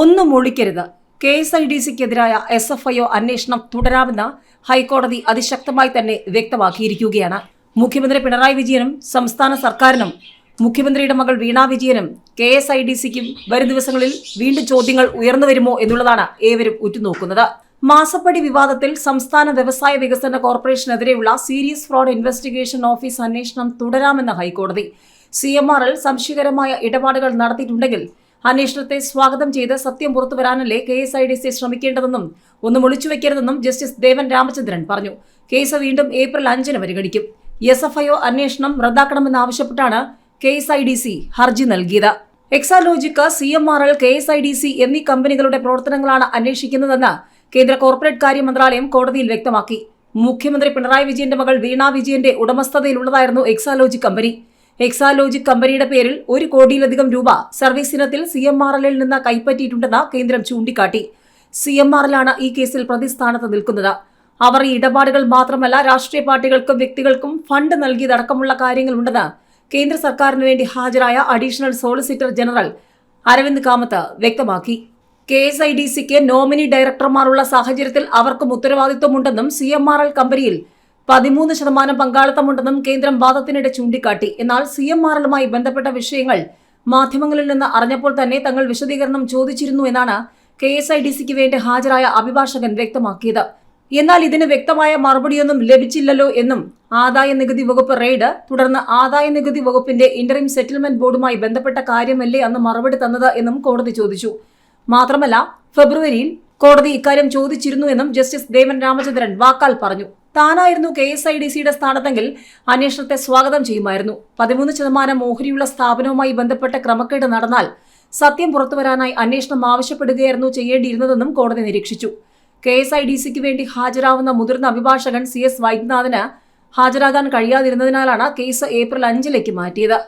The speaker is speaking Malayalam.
ഒന്നും ഒളിക്കരുത്. കെ എസ് ഐ ഡി സിക്കെതിരായ എസ് എഫ് ഐ ഒ അന്വേഷണം തുടരാമെന്ന് ഹൈക്കോടതി അതിശക്തമായി തന്നെ വ്യക്തമാക്കിയിരിക്കുകയാണ്. മുഖ്യമന്ത്രി പിണറായി വിജയനും സംസ്ഥാന സർക്കാരിനും മുഖ്യമന്ത്രിയുടെ മകൾ വീണ വിജയനും കെ എസ് ഐ ഡി സിക്കും വരും ദിവസങ്ങളിൽ വീണ്ടും ചോദ്യങ്ങൾ ഉയർന്നു വരുമോ എന്നുള്ളതാണ് ഏവരും ഉറ്റുനോക്കുന്നത്. മാസപ്പടി വിവാദത്തിൽ സംസ്ഥാന വ്യവസായ വികസന കോർപ്പറേഷനെതിരെയുള്ള സീരിയസ് ഫ്രോഡ് ഇൻവെസ്റ്റിഗേഷൻ ഓഫീസ് അന്വേഷണം തുടരാമെന്ന് ഹൈക്കോടതി. സി എം ആറിൽ സംശയകരമായ ഇടപാടുകൾ നടത്തിയിട്ടുണ്ടെങ്കിൽ അന്വേഷണത്തെ സ്വാഗതം ചെയ്ത് സത്യം പുറത്തുവരാനല്ലേ K S I D C ശ്രമിക്കേണ്ടതെന്നും ഒന്നും ഒളിച്ചുവെക്കരുതെന്നും ജസ്റ്റിസ് ദേവൻ രാമചന്ദ്രൻ പറഞ്ഞു. കേസ് വീണ്ടും ഏപ്രിൽ അഞ്ചിന് പരിഗണിക്കും. എസ് എഫ് ഐ ഒ അന്വേഷണം റദ്ദാക്കണമെന്നാവശ്യപ്പെട്ടാണ് K S I D C ഹർജി നൽകിയത്. Exalogic C M R L K S I D C എന്നീ കമ്പനികളുടെ പ്രവർത്തനങ്ങളാണ് അന്വേഷിക്കുന്നതെന്ന് കേന്ദ്ര കോർപ്പറേറ്റ് കാര്യ മന്ത്രാലയം കോടതിയിൽ വ്യക്തമാക്കി. മുഖ്യമന്ത്രി പിണറായി വിജയന്റെ മകൾ വീണാ വിജയന്റെ ഉടമസ്ഥതയിലുള്ളതായിരുന്നു എക്സാലോജി കമ്പനി. എക്സാലോജി കമ്പനിയുടെ പേരിൽ ഒരു കോടിയിലധികം രൂപ സർവീസ് ഇനത്തിൽ സി എം ആർ എല്ലിൽ നിന്ന് കൈപ്പറ്റിയിട്ടുണ്ടെന്ന് കേന്ദ്രം ചൂണ്ടിക്കാട്ടി. സി എം ആർ എല്ലാണ് ഈ കേസിൽ പ്രതിസ്ഥാനത്ത് നിൽക്കുന്നത്. അവർ ഈ ഇടപാടുകൾ മാത്രമല്ല രാഷ്ട്രീയ പാർട്ടികൾക്കും വ്യക്തികൾക്കും ഫണ്ട് നൽകിയതടക്കമുള്ള കാര്യങ്ങളുണ്ടെന്ന് കേന്ദ്ര സർക്കാരിന് വേണ്ടി ഹാജരായ additional solicitor general Arvind Kamath വ്യക്തമാക്കി. കെ എസ് ഐ ഡി സിക്ക് നോമിനി ഡയറക്ടർമാരുള്ള സാഹചര്യത്തിൽ അവർക്കും ഉത്തരവാദിത്വമുണ്ടെന്നും സി എം ആർ എൽ കമ്പനിയിൽ പതിമൂന്ന് ശതമാനം പങ്കാളിത്തമുണ്ടെന്നും കേന്ദ്രം വാദത്തിനിടെ ചൂണ്ടിക്കാട്ടി. എന്നാൽ സി എം ആർ ബന്ധപ്പെട്ട വിഷയങ്ങൾ മാധ്യമങ്ങളിൽ നിന്ന് അറിഞ്ഞപ്പോൾ തന്നെ തങ്ങൾ വിശദീകരണം ചോദിച്ചിരുന്നു എന്നാണ് കെ എസ് ഐ ഡി സിക്ക് വേണ്ടി ഹാജരായ അഭിഭാഷകൻ വ്യക്തമാക്കിയത്. എന്നാൽ ഇതിന് വ്യക്തമായ മറുപടിയൊന്നും ലഭിച്ചില്ലല്ലോ എന്നും ആദായ നികുതി വകുപ്പ് റെയ്ഡ് തുടർന്ന് ആദായ നികുതി വകുപ്പിന്റെ ഇന്ററിം സെറ്റിൽമെന്റ് ബോർഡുമായി ബന്ധപ്പെട്ട കാര്യമല്ലേ അന്ന് മറുപടി തന്നത് എന്നും കോടതി ചോദിച്ചു. മാത്രമല്ല ഫെബ്രുവരിയിൽ കോടതി ഇക്കാര്യം ചോദിച്ചിരുന്നു എന്നും ജസ്റ്റിസ് ദേവൻ രാമചന്ദ്രൻ വാക്കാൽ പറഞ്ഞു. താനായിരുന്നു കെ എസ് ഐ ഡി സിയുടെ സ്ഥാനത്തെങ്കിൽ അന്വേഷണത്തെ സ്വാഗതം ചെയ്യുമായിരുന്നു. പതിമൂന്ന് ശതമാനം ഓഹരിയുള്ള സ്ഥാപനവുമായി ബന്ധപ്പെട്ട ക്രമക്കേട് നടന്നാൽ സത്യം പുറത്തുവരാനായി അന്വേഷണം ആവശ്യപ്പെടുകയായിരുന്നു ചെയ്യേണ്ടിയിരുന്നതെന്നും കോടതി നിരീക്ഷിച്ചു. കെ എസ് ഐ ഡി സിക്ക് വേണ്ടി ഹാജരാവുന്ന മുതിർന്ന അഭിഭാഷകൻ സി എസ് വൈദ്യനാഥന് ഹാജരാകാൻ കഴിയാതിരുന്നതിനാലാണ് കേസ് ഏപ്രിൽ അഞ്ചിലേക്ക് മാറ്റിയത്.